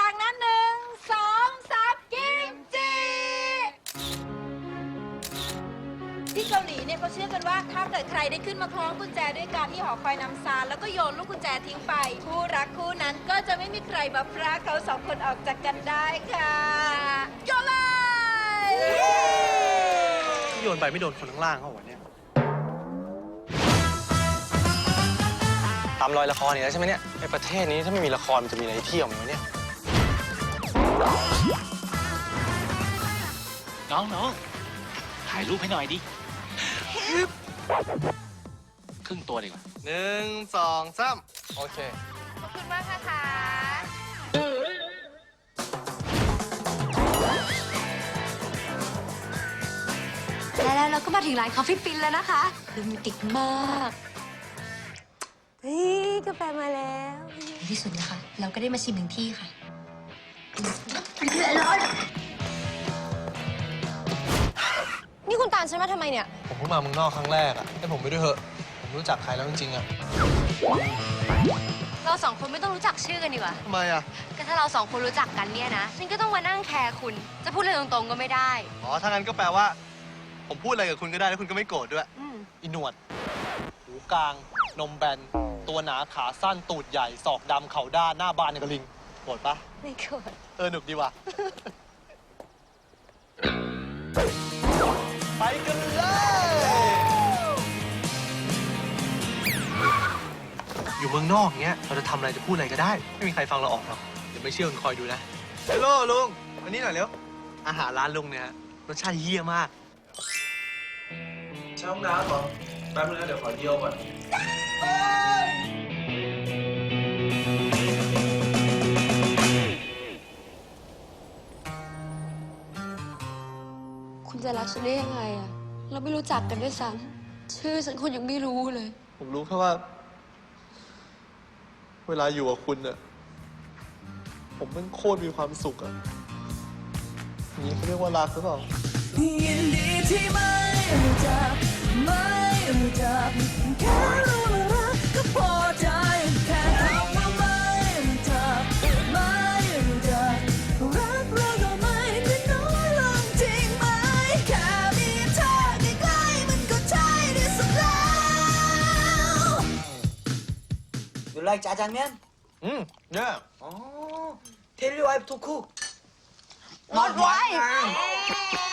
ดังๆนั้นหนึ่งสองสามกิมจิที่เกาหลีเนี่ยเขาเชื่อกันว่าถ้าเกิดใครได้ขึ้นมาคล้องกุญแจด้วยการที่หอคอยนำซานแล้วก็โยนลูกกุญแจทิ้งไป คู่รักคู่นั้นก็จะไม่มีใครมาพรากเขาสองคนออกจากกันได้ค่ะโยนเลย โยนไปไม่โดนคนข้างล่างเขาวะเนี่ย ตามรอยละครนี่แล้วใช่ไหมเนี่ยในประเทศนี้ถ้าไม่มีละครมันจะมีอะไรเที่ยวไหมวะเนี่ย น้องน้องถ่ายรูปให้หน่อยดิครึ่งตัวดีกว่าหนึ่งสองสามโอเค ขอบคุณมากนะคะและแล้วเราก็มาถึงร้านคอฟฟี่ปินแล้วนะคะโรแมนติกมากเฮ้ยกาแฟมาแล้วในที่สุดนะคะ เราก็ได้มาชิมถึงที่ค่ะ นี่คุณตามฉันมาทำไมเนี่ย ผมเพิ่งมาเมืองนอกครั้งแรกอะให้ผมไปด้วยเถอะ ผมไม่รู้จักใครแล้วจริงๆอะเราสองคนไม่ต้องรู้จักชื่อกันดีกว่า ทำไมอะก็ถ้าเราสองคนรู้จักกันเนี่ยนะ ฉันก็ต้องมานั่งแคร์คุณ จะพูดอะไรตรงๆก็ไม่ได้ อ๋อ ถ้างั้นก็แปลว่า ผมพูดอะไรกับคุณก็ได้แล้วคุณก็ไม่โกรธด้วย อืมอีหนวด หูกลาง นมแบน ตัวหนาขาสั้นตูดใหญ่ ศอกดำเข่าด้านหน้าบานอย่างกระลิง โกรธปะไม่โกรธเออหนุกดีว่ะ ไปกันเลย อยู่เมืองนอกเงี้ย เราจะทำอะไรจะพูดอะไรก็ได้ ไม่มีใครฟังเราออกหรอก เดี๋ยวไม่เชื่อคุณคอยดูนะฮัลโหลลุงมานี่หน่อยเร็ว อาหารร้านลุงเนี่ยฮะรสชาติเยี่ยมาก ใช้ห้องน้ำเหรอแป๊บนึงนะเดี๋ยวขอเยี่ยวก่อน คุณจะรักฉันได้ยังไงอะเราไม่รู้จักกันด้วยซ้ำชื่อฉันคุณยังไม่รู้เลย ผมรู้แค่ว่า เวลาอยู่กับคุณอะผมมันโคตรมีความสุขอะอย่างนี้เขาเรียกว่ารักหรือเปล่า ยินดีที่ไม่รู้จัก You like 짜장면? 음, 네. Oh, tell your wife to cook. Not wife.